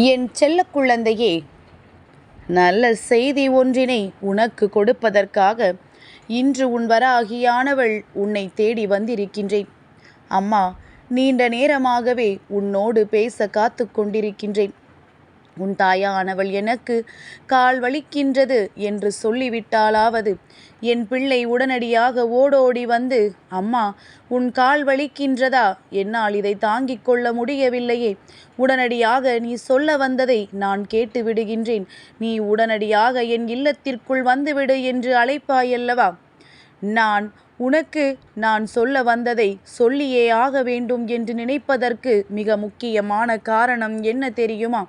என் செல்ல குழந்தையே நல்ல செய்தி ஒன்றினை உனக்கு கொடுப்பதற்காக இன்று உன் வராகியானவள் உன்னை தேடி வந்திருக்கின்றேன். அம்மா நீண்ட நேரமாகவே உன்னோடு பேச காத்து கொண்டிருக்கின்றேன். உன் தாயானவள் எனக்கு கால் வலிக்கின்றது என்று சொல்லிவிட்டாலாவது. என் பிள்ளை உடனடியாக ஓடோடி வந்து அம்மா உன் கால் வலிக்கின்றதா? என்னால் இதை தாங்கிக் கொள்ள முடியவில்லையே. உடனடியாக நீ சொல்ல வந்ததை நான் கேட்டு விடுகின்றேன். நீ உடனடியாக என் இல்லத்திற்குள் வந்துவிடு என்று அழைப்பாயல்லவா? நான் உனக்கு நான் சொல்ல வந்ததை சொல்லியே ஆக வேண்டும் என்று நினைப்பதற்கு மிக முக்கியமான காரணம் என்ன தெரியுமா?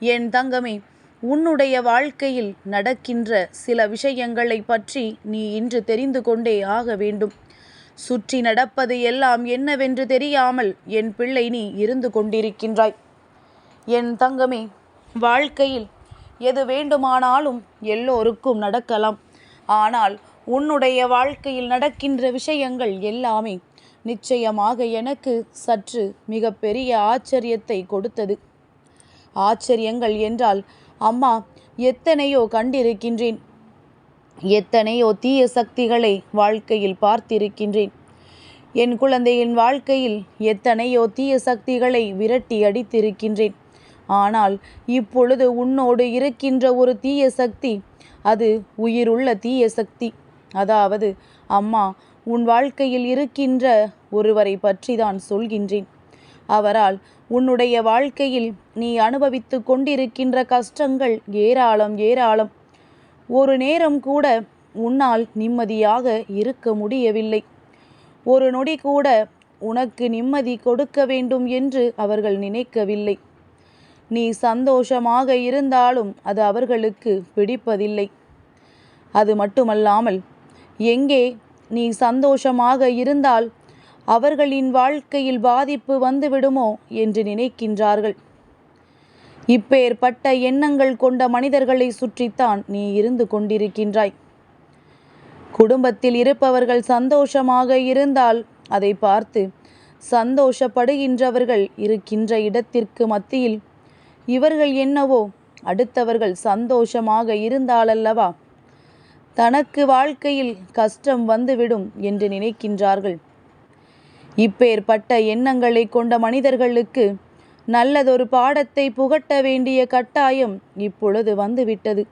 என் தங்கமே உன்னுடைய வாழ்க்கையில் நடக்கின்ற சில விஷயங்களை பற்றி நீ இன்று தெரிந்து கொண்டே ஆக வேண்டும். சுற்றி நடப்பது எல்லாம் என்னவென்று தெரியாமல் என் பிள்ளை நீ இருந்து கொண்டிருக்கின்றாய். என் தங்கமே வாழ்க்கையில் எது வேண்டுமானாலும் எல்லோருக்கும் நடக்கலாம். ஆனால் உன்னுடைய வாழ்க்கையில் நடக்கின்ற விஷயங்கள் எல்லாமே நிச்சயமாக எனக்கு சற்று மிகப்பெரிய ஆச்சரியத்தை கொடுத்தது. ஆச்சரியங்கள் என்றால் அம்மா எத்தனையோ கண்டிருக்கின்றேன். எத்தனையோ தீய சக்திகளை வாழ்க்கையில் பார்த்திருக்கின்றேன். என் குழந்தையின் வாழ்க்கையில் எத்தனையோ தீய சக்திகளை விரட்டி அடித்திருக்கின்றேன். ஆனால் இப்பொழுது உன்னோடு இருக்கின்ற ஒரு தீய சக்தி அது உயிருள்ள தீய சக்தி. அதாவது அம்மா உன் வாழ்க்கையில் இருக்கின்ற ஒருவரை பற்றி தான் சொல்கின்றேன். அவரால் உன்னுடைய வாழ்க்கையில் நீ அனுபவித்து கொண்டிருக்கின்ற கஷ்டங்கள் ஏராளம் ஏராளம். ஒரு நேரம் கூட உன்னால் நிம்மதியாக இருக்க முடியவில்லை. ஒரு நொடி கூட உனக்கு நிம்மதி கொடுக்க வேண்டும் என்று அவர்கள் நினைக்கவில்லை. நீ சந்தோஷமாக இருந்தாலும் அது அவர்களுக்கு பிடிப்பதில்லை. அது மட்டுமல்லாமல் எங்கே நீ சந்தோஷமாக இருந்தால் அவர்களின் வாழ்க்கையில் பாதிப்பு வந்துவிடுமோ என்று நினைக்கின்றார்கள். இப்பேற்பட்ட எண்ணங்கள் கொண்ட மனிதர்களை சுற்றித்தான் நீ இருந்து கொண்டிருக்கின்றாய். குடும்பத்தில் இருப்பவர்கள் சந்தோஷமாக இருந்தால் அதை பார்த்து சந்தோஷப்படுகின்றவர்கள் இருக்கின்ற இடத்திற்கு மத்தியில் இவர்கள் என்னவோ அடுத்தவர்கள் சந்தோஷமாக இருந்தாலல்லவா? தனக்கு வாழ்க்கையில் கஷ்டம் வந்துவிடும் என்று நினைக்கின்றார்கள். இப்பேற்பட்ட எண்ணங்களை கொண்ட மனிதர்களுக்கு நல்லதொரு பாடத்தை புகட்ட வேண்டிய கட்டாயம் இப்பொழுது வந்துவிட்டது.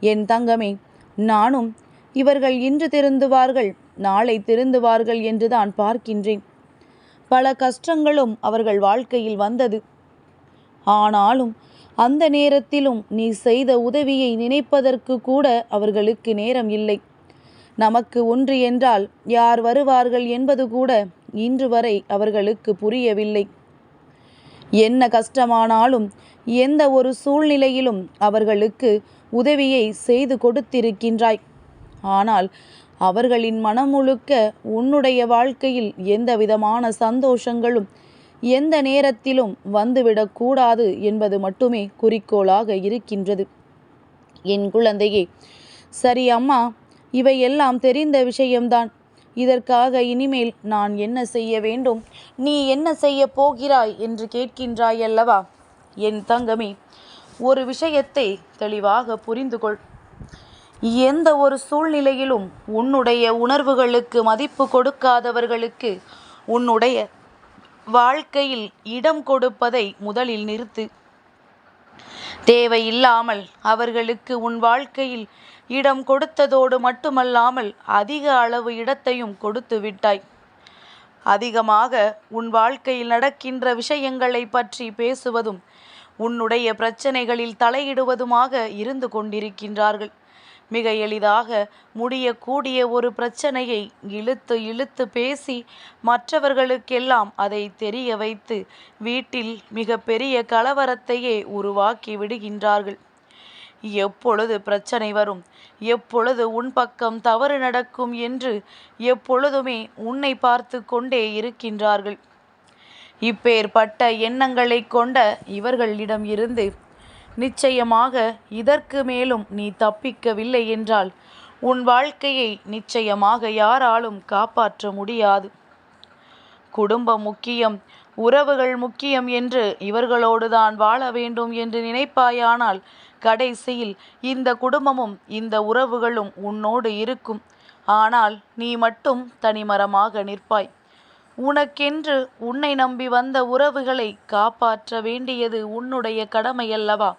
என் தங்கமே நானும் இவர்கள் இன்று திருந்துவார்கள் நாளை திருந்துவார்கள் என்றுதான் பார்க்கின்றேன். பல கஷ்டங்களும் அவர்கள் வாழ்க்கையில் வந்தது. ஆனாலும் அந்த நேரத்திலும் நீ செய்த உதவியை நினைப்பதற்கு கூட அவர்களுக்கு நேரம் இல்லை. நமக்கு ஒன்று என்றால் யார் வருவார்கள் என்பது கூட இன்று வரை அவர்களுக்கு புரியவில்லை. என்ன கஷ்டமானாலும் எந்த ஒரு சூழ்நிலையிலும் அவர்களுக்கு உதவியை செய்து கொடுத்திருக்கின்றாய். ஆனால் அவர்களின் மனம் முழுக்க உன்னுடைய வாழ்க்கையில் எந்த விதமான சந்தோஷங்களும் எந்த நேரத்திலும் வந்துவிடக்கூடாது என்பது மட்டுமே குறிக்கோளாக இருக்கின்றது. என் குழந்தையே சரி அம்மா இவையெல்லாம் தெரிந்த விஷயம்தான். இதற்காக இனிமேல் நான் என்ன செய்ய வேண்டும்? நீ என்ன செய்ய போகிறாய் என்று கேட்கின்றாய் அல்லவா என் தங்கமே ஒரு விஷயத்தை தெளிவாக புரிந்து கொள் எந்த ஒரு சூழ்நிலையிலும் உன்னுடைய உணர்வுகளுக்கு மதிப்பு கொடுக்காதவர்களுக்கு உன்னுடைய வாழ்க்கையில் இடம் கொடுப்பதை முதலில் நிறுத்து. தேவையில்லாமல் அவர்களுக்கு உன் வாழ்க்கையில் இடம் கொடுத்ததோடு மட்டுமல்லாமல் அதிக அளவு இடத்தையும் கொடுத்து விட்டாய். அதிகமாக உன் வாழ்க்கையில் நடக்கின்ற விஷயங்களை பற்றி பேசுவதும் உன்னுடைய பிரச்சனைகளில் தலையிடுவதுமாக இருந்து கொண்டிருக்கின்றார்கள். மிக எளிதாக முடியக்கூடிய ஒரு பிரச்சனையை இழுத்து இழுத்து பேசி மற்றவர்களுக்கெல்லாம் அதை தெரிய வைத்து வீட்டில் மிக பெரிய கலவரத்தையே உருவாக்கி விடுகின்றார்கள். எப்பொழுது பிரச்சனை வரும்? எப்பொழுது உன் பக்கம் தவறு நடக்கும் என்று எப்பொழுதுமே உன்னை பார்த்து கொண்டே இருக்கின்றார்கள். இப்பேற்பட்ட எண்ணங்களை கொண்ட இவர்களிடம் இருந்து நிச்சயமாக இதற்கு மேலும் நீ தப்பிக்கவில்லை என்றால் உன் வாழ்க்கையை நிச்சயமாக யாராலும் காப்பாற்ற முடியாது. குடும்பம் முக்கியம் உறவுகள் முக்கியம் என்று இவர்களோடுதான் வாழ வேண்டும் என்று நினைப்பாயானால் கடைசியில் இந்த குடும்பமும் இந்த உறவுகளும் உன்னோடு இருக்கும். ஆனால் நீ மட்டும் தனிமரமாக நிற்பாய். உனக்கென்று உன்னை நம்பி வந்த உறவுகளை காப்பாற்ற வேண்டியது உன்னுடைய கடமையல்லவா?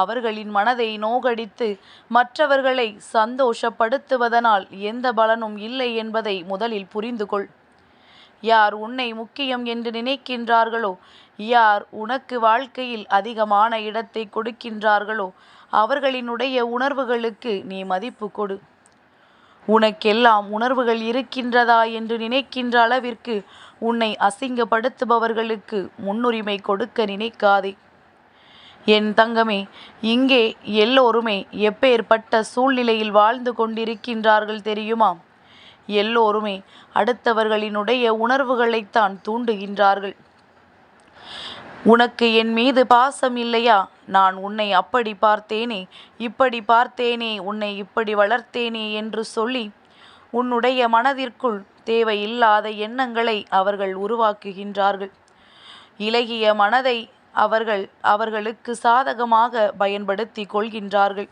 அவர்களின் மனதை நோகடித்து மற்றவர்களை சந்தோஷப்படுத்துவதனால் எந்த பலனும் இல்லை என்பதை முதலில் புரிந்து கொள். யார் உன்னை முக்கியம் என்று நினைக்கின்றார்களோ யார் உனக்கு வாழ்க்கையில் அதிகமான இடத்தை கொடுக்கின்றார்களோ அவர்களினுடைய உணர்வுகளுக்கு நீ மதிப்பு கொடு. உனக்கெல்லாம் உணர்வுகள் இருக்கின்றதா என்று நினைக்கின்ற அளவிற்கு உன்னை அசிங்கப்படுத்துபவர்களுக்கு முன்னுரிமை கொடுக்க நினைக்காதே. என் தங்கமே இங்கே எல்லோருமே எப்பேற்பட்ட சூழ்நிலையில் வாழ்ந்து கொண்டிருக்கின்றார்கள் தெரியுமா? எல்லோருமே அடுத்தவர்களினுடைய உணர்வுகளைத்தான் தூண்டுகின்றார்கள். உனக்கு என் மீது பாசம் இல்லையா? நான் உன்னை அப்படி பார்த்தேனே இப்படி பார்த்தேனே உன்னை இப்படி வளர்த்தேனே என்று சொல்லி உன்னுடைய மனதிற்குள் தேவையில்லாத எண்ணங்களை அவர்கள் உருவாக்குகின்றார்கள். இலகிய மனதை அவர்கள் அவர்களுக்கு சாதகமாக பயன்படுத்தி கொள்கின்றார்கள்.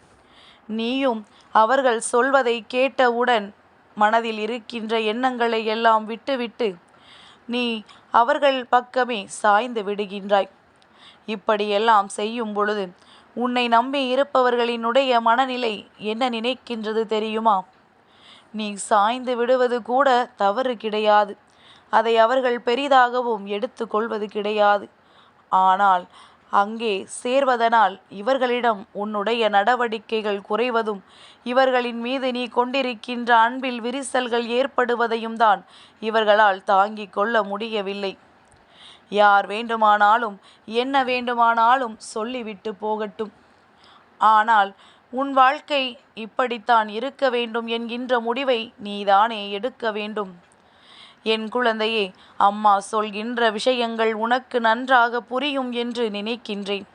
நீயும் அவர்கள் சொல்வதை கேட்டவுடன் மனதில் இருக்கின்ற எண்ணங்களை எல்லாம் விட்டுவிட்டு நீ அவர்கள் பக்கமே சாய்ந்து விடுகின்றாய். இப்படியெல்லாம் செய்யும் பொழுது உன்னை நம்பி இருப்பவர்களினுடைய மனநிலை என்ன நினைக்கின்றது தெரியுமா? நீ சாய்ந்து விடுவது கூட தவறு கிடையாது. அதை அவர்கள் பெரிதாகவும் எடுத்துக்கொள்வது கிடையாது. ஆனால் அங்கே சேர்வதனால் இவர்களிடம் உன்னுடைய நடவடிக்கைகள் குறைவதும் இவர்களின் மீது நீ கொண்டிருக்கின்ற அன்பில் விரிசல்கள் ஏற்படுவதையும் தான் இவர்களால் தாங்கிக் கொள்ள முடியவில்லை. யார் வேண்டுமானாலும் என்ன வேண்டுமானாலும் சொல்லிவிட்டு போகட்டும். ஆனால் உன் வாழ்க்கை இப்படித்தான் இருக்க வேண்டும் என்கின்ற முடிவை நீதானே எடுக்க வேண்டும். என் குழந்தையே அம்மா சொல்கின்ற விஷயங்கள் உனக்கு நன்றாக புரியும் என்று நினைக்கின்றேன்.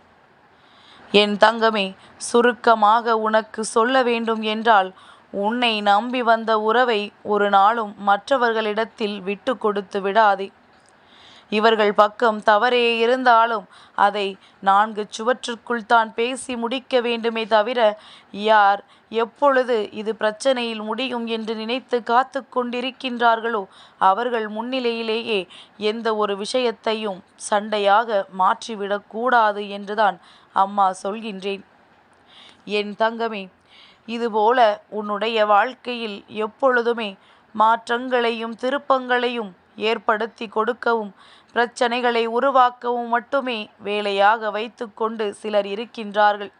என் தங்கமே சுருக்கமாக உனக்கு சொல்ல வேண்டும் என்றால் உன்னை நம்பி வந்த உறவை ஒரு நாளும் மற்றவர்களிடத்தில் விட்டு கொடுத்து விடாதே. இவர்கள் பக்கம் தவறே இருந்தாலும் அதை நான்கு சுவற்றுக்குள் தான் பேசி முடிக்க வேண்டுமே தவிர யார் எப்பொழுது இது பிரச்சனையில் முடியும் என்று நினைத்து காத்து கொண்டிருக்கின்றார்களோ அவர்கள் முன்னிலையிலேயே எந்த ஒரு விஷயத்தையும் சண்டையாக மாற்றிவிடக்கூடாது என்றுதான் அம்மா சொல்கின்றேன். என் தங்கமே இதுபோல உன்னுடைய வாழ்க்கையில் எப்பொழுதுமே மாற்றங்களையும் திருப்பங்களையும் ஏற்படுத்தி கொடுக்கவும் பிரச்சனைகளை உருவாக்கவும் மட்டுமே வேலையாக வைத்துக்கொண்டு சிலர் இருக்கின்றார்கள்.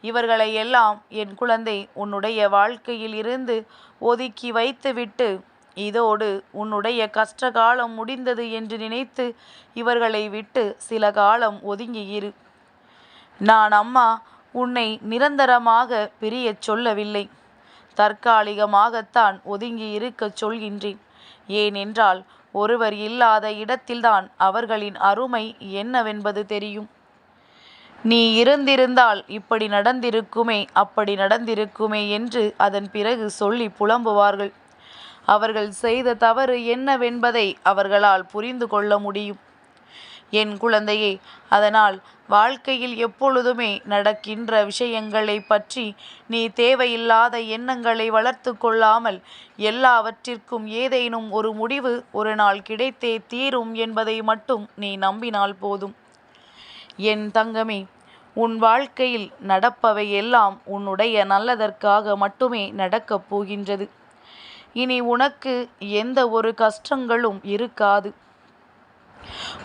இவர்களை எல்லாம் என் குழந்தை உன்னுடைய வாழ்க்கையில் இருந்து ஒதுக்கி வைத்துவிட்டு இதோடு உன்னுடைய கஷ்ட காலம் முடிந்தது என்று நினைத்து இவர்களை விட்டு சில காலம் ஒதுங்கியிரு நான் அம்மா உன்னை நிரந்தரமாக பிரியச் சொல்லவில்லை. தற்காலிகமாகத்தான் ஒதுங்கி இருக்கச் சொல்கின்றேன். ஏனென்றால் ஒருவர் இல்லாத இடத்தில்தான் அவர்களின் அருமை என்னவென்பது தெரியும். நீ இருந்திருந்தால் இப்படி நடந்திருக்குமே அப்படி நடந்திருக்குமே என்று அதன் பிறகு சொல்லி புலம்புவார்கள். அவர்கள் செய்த தவறு என்னவென்பதை அவர்களால் புரிந்து கொள்ள முடியும். என் குழந்தையே அதனால் வாழ்க்கையில் எப்பொழுதுமே நடக்கின்ற விஷயங்களை பற்றி நீ தேவையில்லாத எண்ணங்களை வளர்த்து கொள்ளாமல் எல்லாவற்றிற்கும் ஏதேனும் ஒரு முடிவு ஒரு நாள் கிடைத்தே தீரும் என்பதை மட்டும் நீ நம்பினால் போதும். என் தங்கமே உன் வாழ்க்கையில் நடப்பவை எல்லாம் உன்னுடைய நல்லதற்காக மட்டுமே நடக்கப் போகின்றது. இனி உனக்கு எந்த ஒரு கஷ்டங்களும் இருக்காது.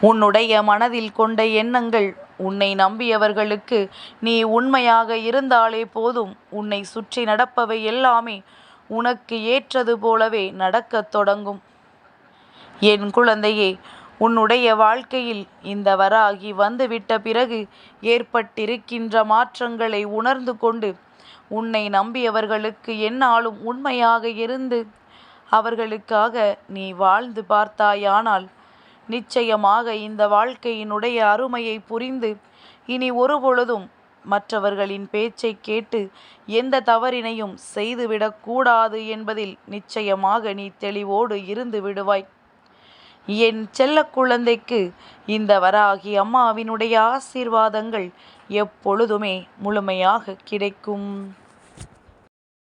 உன்னுடைய மனதில் கொண்ட எண்ணங்கள் உன்னை நம்பியவர்களுக்கு நீ உண்மையாக இருந்தாலே போதும். உன்னை சுற்றி நடப்பவை எல்லாமே உனக்கு ஏற்றது போலவே நடக்கத் தொடங்கும். என் குழந்தையே உன்னுடைய வாழ்க்கையில் இந்த வராகி வந்துவிட்ட பிறகு ஏற்பட்டிருக்கின்ற மாற்றங்களை உணர்ந்து கொண்டு உன்னை நம்பியவர்களுக்கு என்னாலும் உண்மையாக இருந்து அவர்களுக்காக நீ வாழ்ந்து பார்த்தாயானால் நிச்சயமாக இந்த வாழ்க்கையினுடைய அருமையை புரிந்து இனி ஒருபொழுதும் மற்றவர்களின் பேச்சை கேட்டு எந்த தவறினையும் செய்துவிடக்கூடாது என்பதில் நிச்சயமாக நீ தெளிவோடு இருந்து விடுவாய். என் செல்லக் குழந்தைக்கு இந்த வராகி அம்மாவினுடைய ஆசீர்வாதங்கள் எப்பொழுதுமே முழுமையாக கிடைக்கும்.